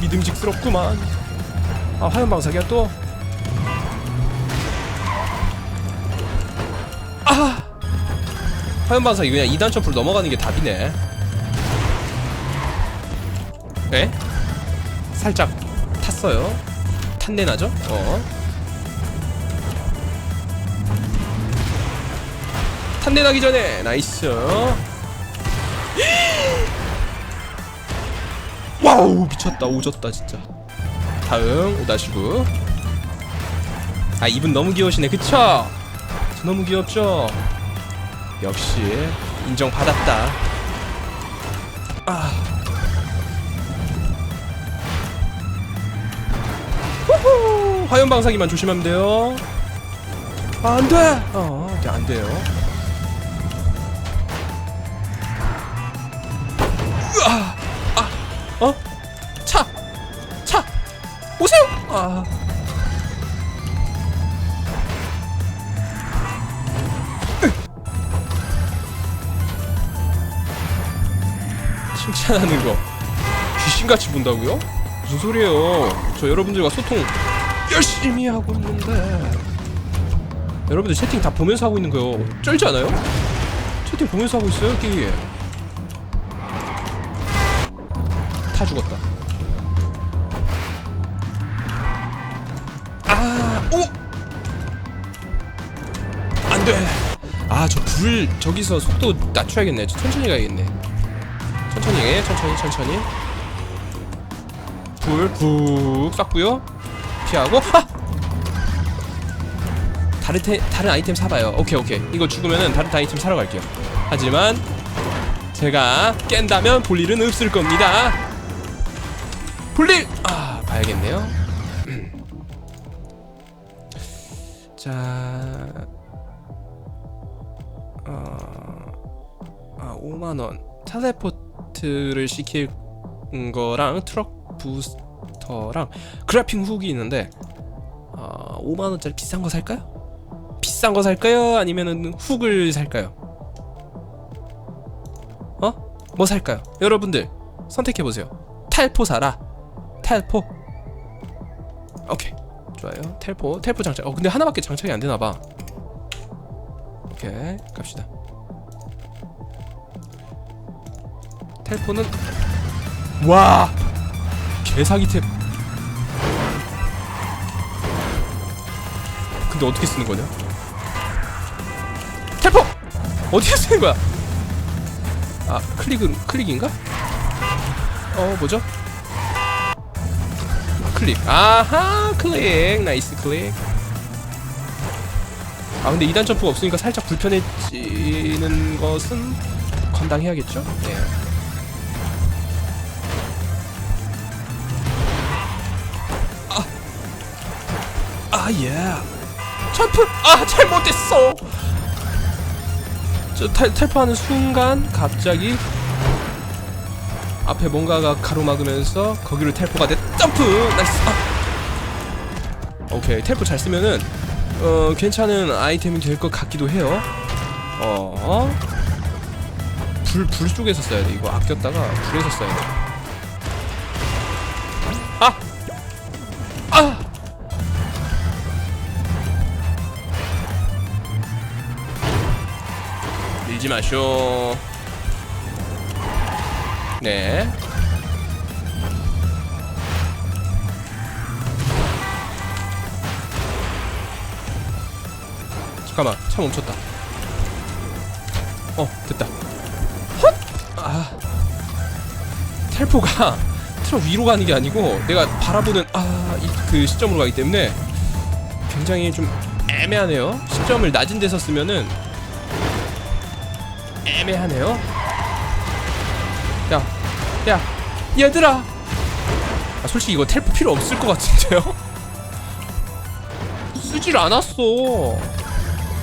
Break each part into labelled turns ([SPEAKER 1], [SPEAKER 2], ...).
[SPEAKER 1] 믿음직스럽구만. 아 화염방사기야 또? 아! 화염방사기 그냥 2단 점프로 넘어가는 게 답이네. 에? 살짝 탔어요. 탄내 나죠? 어. 탄내 나기 전에. 나이스 와우 미쳤다. 오졌다 진짜. 다음 오다시구 아 이분 너무 귀여우시네. 그쵸? 저 너무 귀엽죠? 역시 인정받았다. 아. 후후! 화염방사기만 조심하면 돼요. 아 안돼! 어 이제 안 돼요 어? 차! 차! 오세요! 아. 칭찬하는 거 귀신같이 본다고요? 무슨 소리예요? 저 여러분들과 소통 열심히 하고 있는데 여러분들 채팅 다 보면서 하고 있는 거요 쩔지 않아요? 채팅 보면서 하고 있어요 여기 다 죽었다. 아, 오! 안 돼. 아, 저 불 저기서 속도 낮춰야겠네. 저 천천히 가야겠네. 천천히 해. 천천히, 천천히. 불 푹 쐈고요. 피하고. 아! 다른 테, 다른 아이템 사봐요. 오케이, 오케이. 이거 죽으면은 다른 아이템 사러 갈게요. 하지만 제가 깬다면 볼 일은 없을 겁니다. 볼일! 아, 봐야겠네요. 자, 어, 아, 5만 원. 텔레포트를 시킬 거랑 트럭 부스터랑 그래핑 훅이 있는데, 어, 5만 원짜리 비싼 거 살까요? 비싼 거 살까요? 아니면은 훅을 살까요? 어? 뭐 살까요? 여러분들 선택해 보세요. 탈포 사라. 텔포. 오케이. 좋아요. 텔포. 텔포 장착. 어 근데 하나밖에 장착이 안 되나봐. 오케이. 갑시다. 텔포는 와! 개사기 탭. 근데 어떻게 쓰는 거냐? 텔포! 어떻게 쓰는 거야? 아 클릭은 클릭인가? 어 뭐죠 클릭. 아하 클릭. 나이스 클릭. 아 근데 2단 점프가 없으니까 살짝 불편해지는 것은 감당해야겠죠? 네. 아 아 예. 점프 아 잘못했어! 저 탈, 탈포하는 순간 갑자기 앞에 뭔가가 가로막으면서 거기를 텔포가 돼 점프 나이스 아. 오케이 텔포 잘 쓰면은 어 괜찮은 아이템이 될 것 같기도 해요 어 불 불 쪽에서 써야 돼 이거 아꼈다가 불에서 써야 돼 아! 아! 밀지 마쇼 네. 잠깐만, 차 멈췄다. 어, 됐다. 헛! 아. 텔포가 트럭 위로 가는 게 아니고 내가 바라보는 아, 이그 시점으로 가기 때문에 굉장히 좀 애매하네요. 시점을 낮은 데서 쓰면은 애매하네요. 야, 야, 얘들아. 아, 솔직히 이거 텔포 필요 없을 것 같은데요? 쓰질 않았어.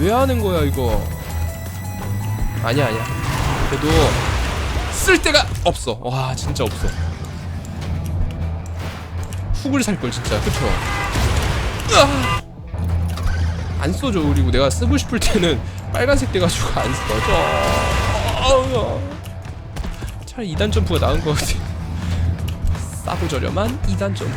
[SPEAKER 1] 왜 하는 거야 이거? 아니야 아니야. 그래도 쓸 데가 없어. 와 진짜 없어. 훅을 살 걸 진짜 그쵸? 으아! 안 써줘 그리고 내가 쓰고 싶을 때는 빨간색 돼가지고 안. 아, 차라리 2단 점프가 나은 것 같아. 싸고 저렴한 2단 점프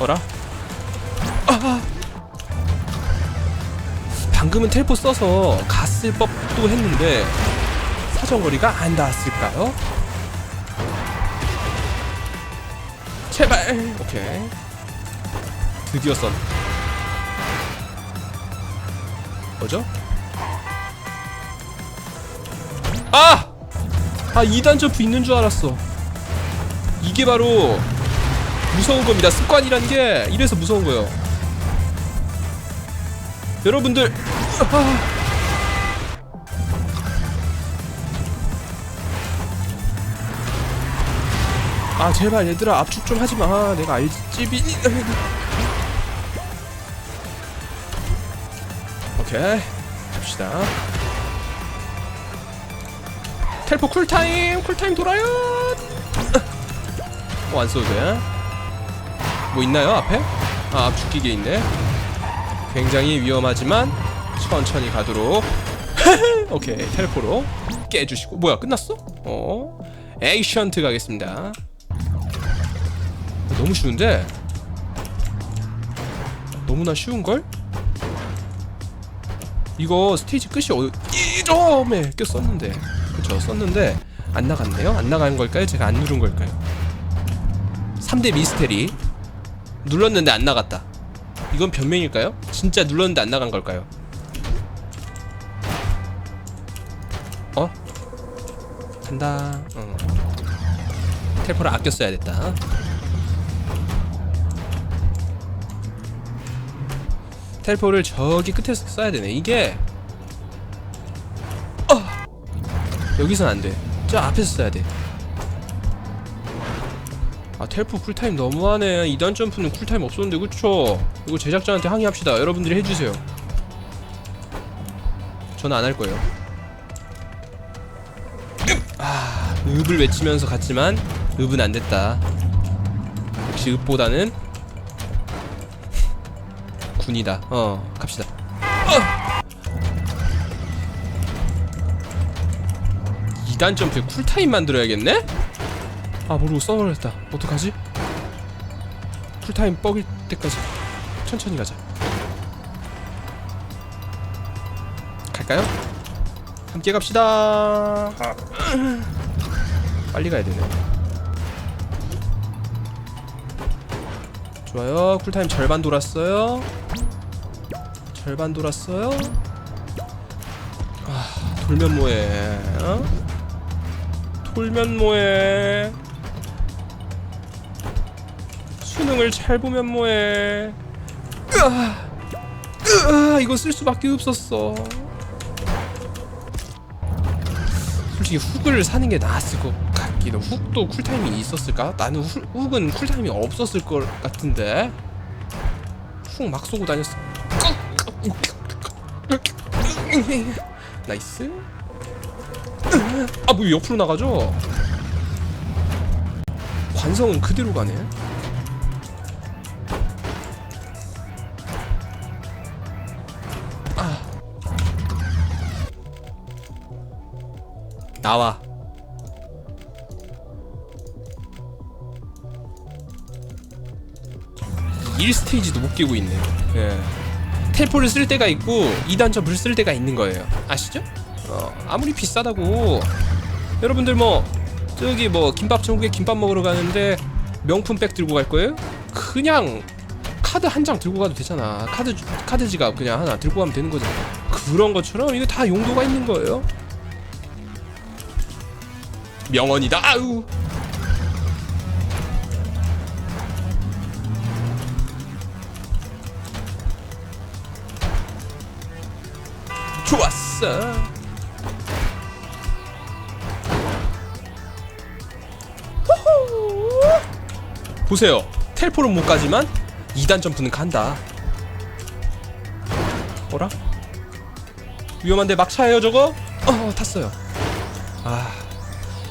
[SPEAKER 1] 어라? 아! 방금은 텔포 써서 갔을 법도 했는데 사정거리가 안 닿았을까요? 제발 오케이 드디어 썬 뭐죠? 아! 아 2단 점프 있는 줄 알았어 이게 바로 무서운 겁니다. 습관이란 게 이래서 무서운 거예요. 여러분들 아, 아 제발 얘들아 압축 좀 하지마. 내가 비 오케이 갑시다. 텔포 쿨타임! 쿨타임 돌아요! 어 안 써도 돼 뭐 있나요 앞에? 아 압축 기계 있네 굉장히 위험하지만 천천히 가도록 오케이 텔포로 깨주시고 뭐야 끝났어? 어 에이션트 가겠습니다 너무 쉬운데 너무나 쉬운걸? 이거 스테이지 끝이 어, 이점에 꼈었는데 그쵸 썼는데 안 나갔네요? 안 나간 걸까요? 제가 안 누른 걸까요? 3대 미스테리 눌렀는데 안 나갔다 이건 변명일까요? 진짜 눌렀는데 안 나간 걸까요? 어? 간다 어. 텔포를 아껴 써야겠다 텔포를 저기 끝에서 써야 되네 이게 어! 여기선 안돼 저 앞에서 써야 돼아 텔포 쿨타임 너무하네. 2단 점프는 쿨타임 없었는데 그쵸? 이거 제작자한테 항의합시다. 여러분들이 해주세요. 저는 안 할 거예요. 아 읍을 외치면서 갔지만 읍은 안 됐다. 역시 읍보다는 군이다. 어 갑시다. 어! 2단 점프에 쿨타임 만들어야겠네? 아 모르고 써버렸다. 어떡하지? 쿨타임 뻑일 때까지 천천히 가자. 갈까요? 함께 갑시다. 빨리 가야 되네. 좋아요. 쿨타임 절반 돌았어요. 절반 돌았어요. 아 돌면 뭐해 어? 돌면 뭐해 수능을 잘 보면 뭐해? 으아, 으아, 이거 쓸 수밖에 없었어. 솔직히 훅을 사는 게 나았을 것 해. 훅도 쿨타임이 있었을까? 나는 훅, 훅은 쿨타임이 없었을 것 같은데. 훅 막 쏘고 다녔어. 나이스. 아뭐 옆으로 나가죠? 관성은 그대로 가네 나와. 일 스테이지도 못 끼고 있네요. 예. 텔포를 쓸 때가 있고 2단 점프를 쓸 때가 있는 거예요. 아시죠? 어, 아무리 비싸다고. 여러분들 뭐 저기 뭐 김밥 천국에 김밥 먹으러 가는데 명품 백 들고 갈 거예요? 그냥 카드 한 장 들고 가도 되잖아. 카드 주- 카드 지갑 그냥 하나 들고 가면 되는 거잖아. 그런 것처럼 이거 다 용도가 있는 거예요 명언이다. 아우. 좋았어. 호호. 보세요. 텔포는 못 가지만 2단 점프는 간다. 뭐라? 위험한데 막 차예요 저거? 어 탔어요. 아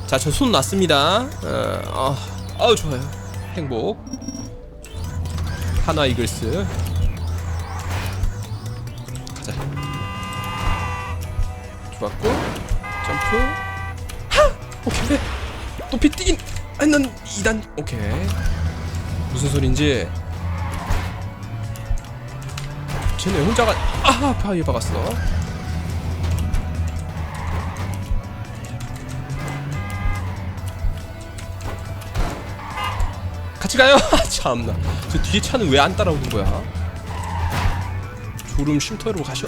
[SPEAKER 1] 자 저 손 놨습니다. 어, 어, 아 우 좋아요. 행복. 하나 이글스. 가자. 좋았고 점프. 하! 오케이. 높이 뛰긴 아난 2단 오케이. 무슨 소린지. 쟤네 혼자가 아하 파이에 박았어 같이 가요? 참나. 저 뒤에 차는 왜 안 따라오는 거야? 졸음 쉼터로 가셔.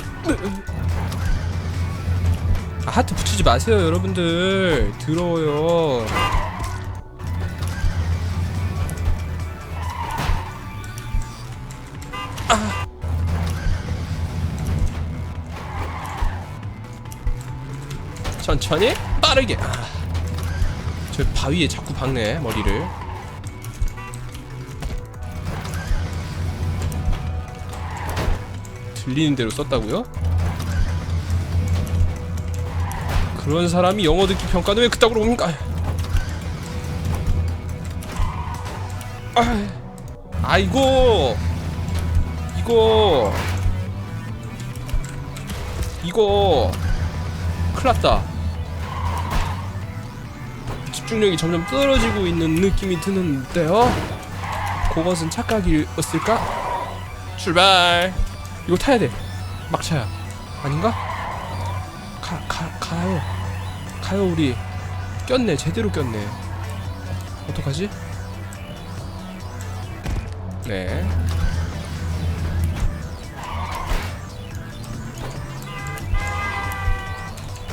[SPEAKER 1] 아, 하트 붙이지 마세요 여러분들. 더러워요. 아. 천천히 빠르게. 아. 저 바위에 자꾸 박네 머리를 들리는 대로 썼다고요? 그런 사람이 영어 듣기 평가는 왜 그따구로 옵니까? 아, 아이고 이거. 이거. 큰일났다. 집중력이 점점 떨어지고 있는 느낌이 드는데요. 그것은 착각이었을까? 출발 이거 타야 돼. 막차야. 아닌가? 가, 가, 가요. 가요 우리. 꼈네. 제대로 꼈네. 어떡하지? 네.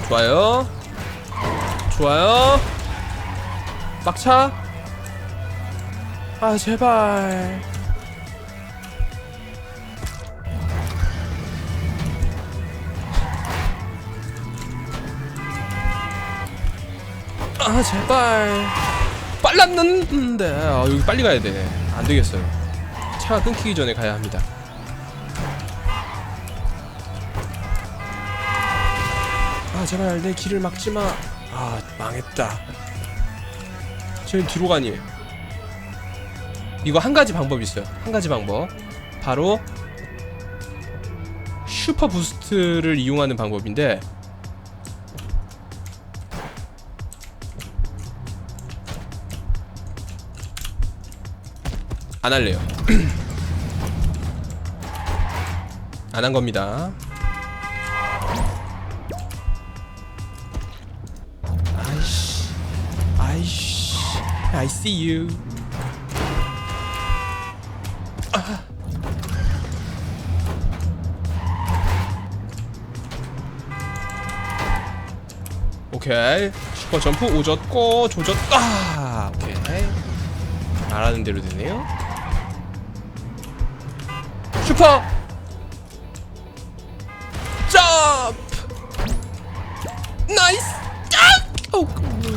[SPEAKER 1] 좋아요. 좋아요. 막차. 아 제발 아 제발. 빨랐는데. 아 여기 빨리 가야 돼 안 되겠어요. 차가 끊기기 전에 가야 합니다. 아 제발 내 길을 막지 마 아 망했다. 저희 뒤로 가니. 이거 한 가지 방법이 있어요. 한 가지 방법. 바로 슈퍼 부스트를 이용하는 방법인데 안 할래요. 안 한 겁니다. 아이씨, 아이씨, I see you. 아. 오케이 슈퍼 점프 오졌고 조졌다 오케이 말하는 대로 되네요 슈퍼 점프. 나이스. 아! 어,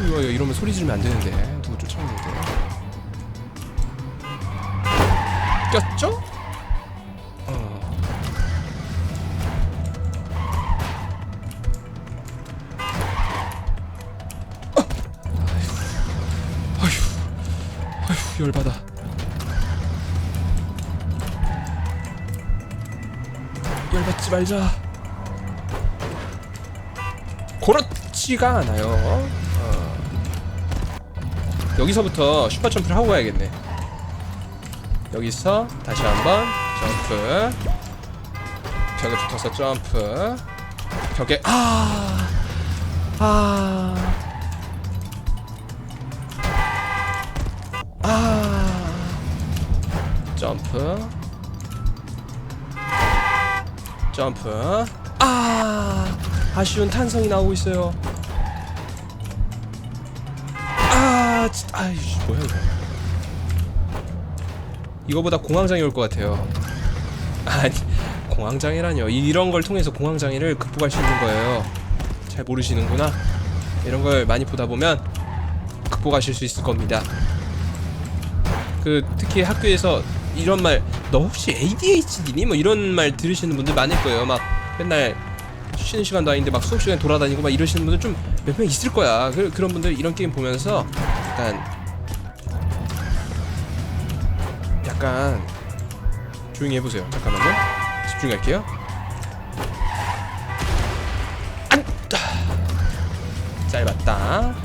[SPEAKER 1] 이거 이러면 소리 지르면 안 되는데. 누구 쫓아오는데 꼈죠? 열받지 말자. 그렇지가 않아요. 어. 여기서부터 슈퍼 점프를 하고 가야겠네. 여기서 다시 한번 점프. 벽에 붙어서 점프. 벽에 아. 아. 아. 점프. 점프. 아. 아쉬운 탄성이 나오고 있어요. 아, 진 아이씨, 뭐야 이거. 이거보다 공황장애 올 것 같아요. 아니, 공황장애라뇨. 이런 걸 통해서 공황장애를 극복할 수 있는 거예요. 잘 모르시는구나. 이런 걸 많이 보다 보면 극복하실 수 있을 겁니다. 그 특히 학교에서 이런 말 너 혹시 ADHD니? 뭐 이런 말 들으시는 분들 많을 거예요. 막 맨날 쉬는 시간도 아닌데 막 수업 시간에 돌아다니고 막 이러시는 분들 좀 몇 명 있을 거야. 그, 그런 분들 이런 게임 보면서 약간 약간 조용히 해보세요. 잠깐만요. 집중할게요. 안, 짧았다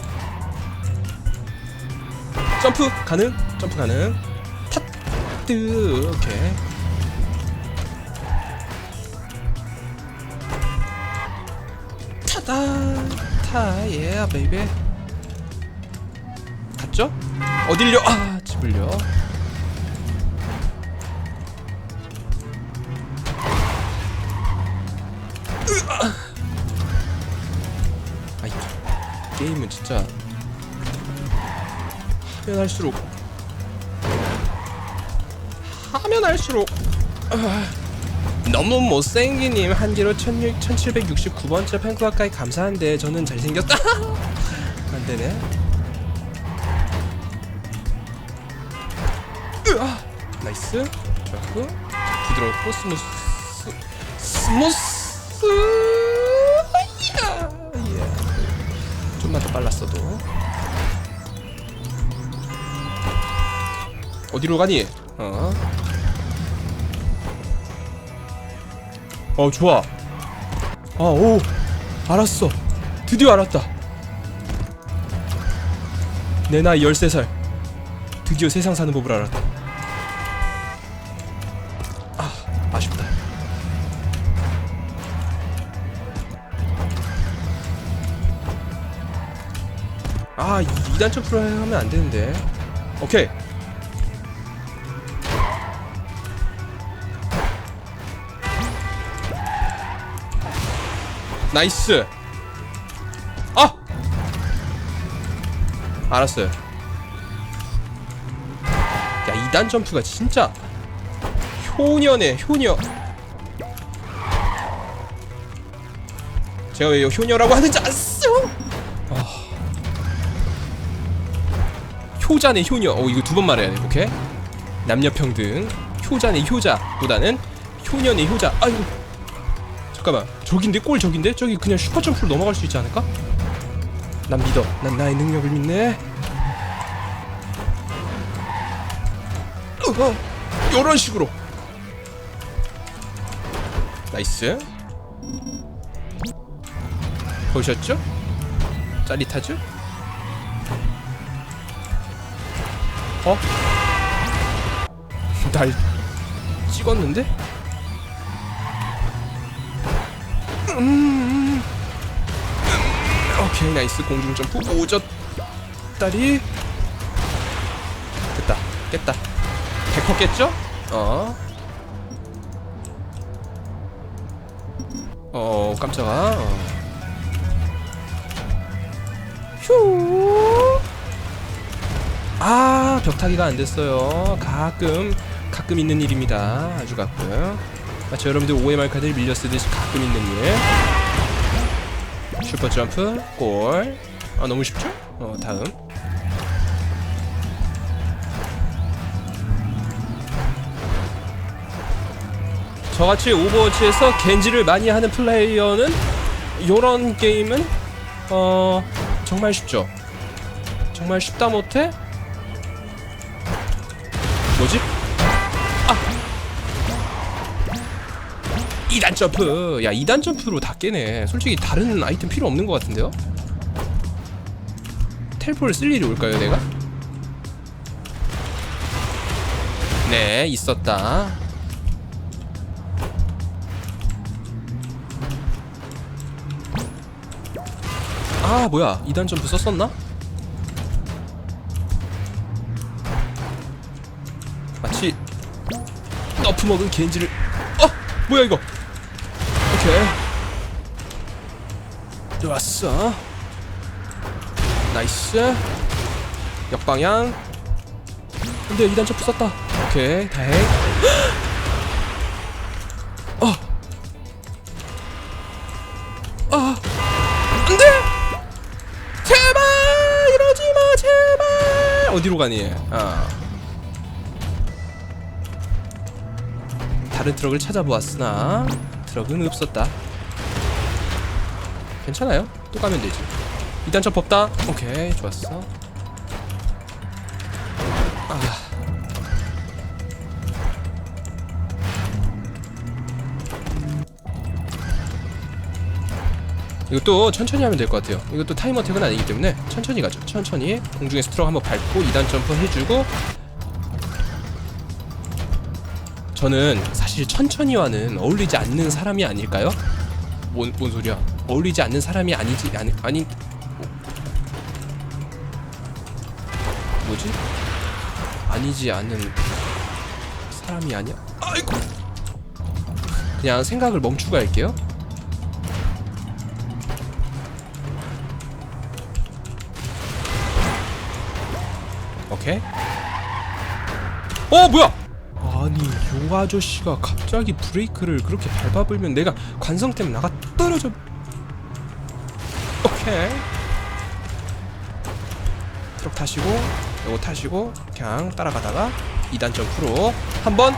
[SPEAKER 1] 점프 가능 점프 가능 탓뜨 오케이 타다 타예 베이베. 갔죠? 어딜려 아 집을요 아이 게임은 진짜. 하면 할수록 하면 할수록. 아, 너무 못생기님 한기로 1769번째 팬클럽까지 감사한데 저는 잘생겼다. 안되네. 으아 나이스. 좋고. 부드럽고 스무스 스무스. 야 예. 좀만 더 빨랐어도. 어디로 가니? 어. 어 좋아. 아오 알았어. 드디어 알았다. 내 나이 13살. 드디어 세상 사는 법을 알았다. 아 아쉽다. 아 2단 점프로 하면 안 되는데. 오케이. 나이스. 아! 알았어요. 야 2단 점프가 진짜 효녀네 효녀. 제가 왜 효녀라고 하는지 아싸 아. 효자네 효녀. 어 이거 두 번 말해야 돼. 오케이. 남녀평등. 효자네 효자보다는 효녀네 효자. 아유. 잠깐만 저긴데 골 저긴데 저기 그냥 슈퍼 점프로 넘어갈 수 있지 않을까? 난 믿어 난 나의 능력을 믿네 어, 이런 식으로 나이스 보셨죠? 짜릿하죠? 어? 날 찍었는데? 음, 오케이 나이스. 공중 점프. 오졌 다리. 됐다. 깼다. 100% 깼죠? 어. 어 깜짝아. 어. 휴. 아 벽타기가 안 됐어요. 가끔 가끔 있는 일입니다. 아주 가끔 마치 여러분들 OMR 카드를 밀려 쓰듯이 가끔 있는 일 슈퍼 점프 골. 아 너무 쉽죠? 어 다음. 저같이 오버워치에서 겐지를 많이 하는 플레이어는 요런 게임은 어 정말 쉽죠. 정말 쉽다 못해 뭐지? 2단 점프 야 2단 점프로 다 깨네 솔직히 다른 아이템 필요 없는 것 같은데요? 텔포를 쓸 일이 올까요 내가? 네 있었다 아 뭐야 2단 점프 썼었나? 마치 너프 먹은 겐지를 어! 뭐야 이거 좋았어. 나이스. 역방향. 근데 2단 점프 썼다. 오케이 다행 어. 아 안돼! 제발! 이러지마 제발! 어디로 가니? 아. 다른 트럭을 찾아보았으나 트럭은 없었다. 괜찮아요. 또 가면 되지. 일단 저 법다. 오케이, 좋았어. 아. 이것도 천천히 하면 될 것 같아요. 이것도 타이머 택은 아니기 때문에 천천히 가죠. 천천히 공중에서 트럭 한번 밟고 2단 점프 해주고 저는 사실 천천히와는 어울리지 않는 사람이 아닐까요? 뭔, 뭔 소리야? 어울리지 않는 사람이 아니지 아니 아니 뭐지? 아니지 않는 사람이 아니야? 아이고 그냥 생각을 멈추고 할게요. 오케이. 어 뭐야? 아니 요 아저씨가 갑자기 브레이크를 그렇게 밟아불면 내가 관성 때문에 나가 떨어져. 오케이. 트럭 타시고 요거 타시고 그냥 따라가다가 2단 점 프로 한번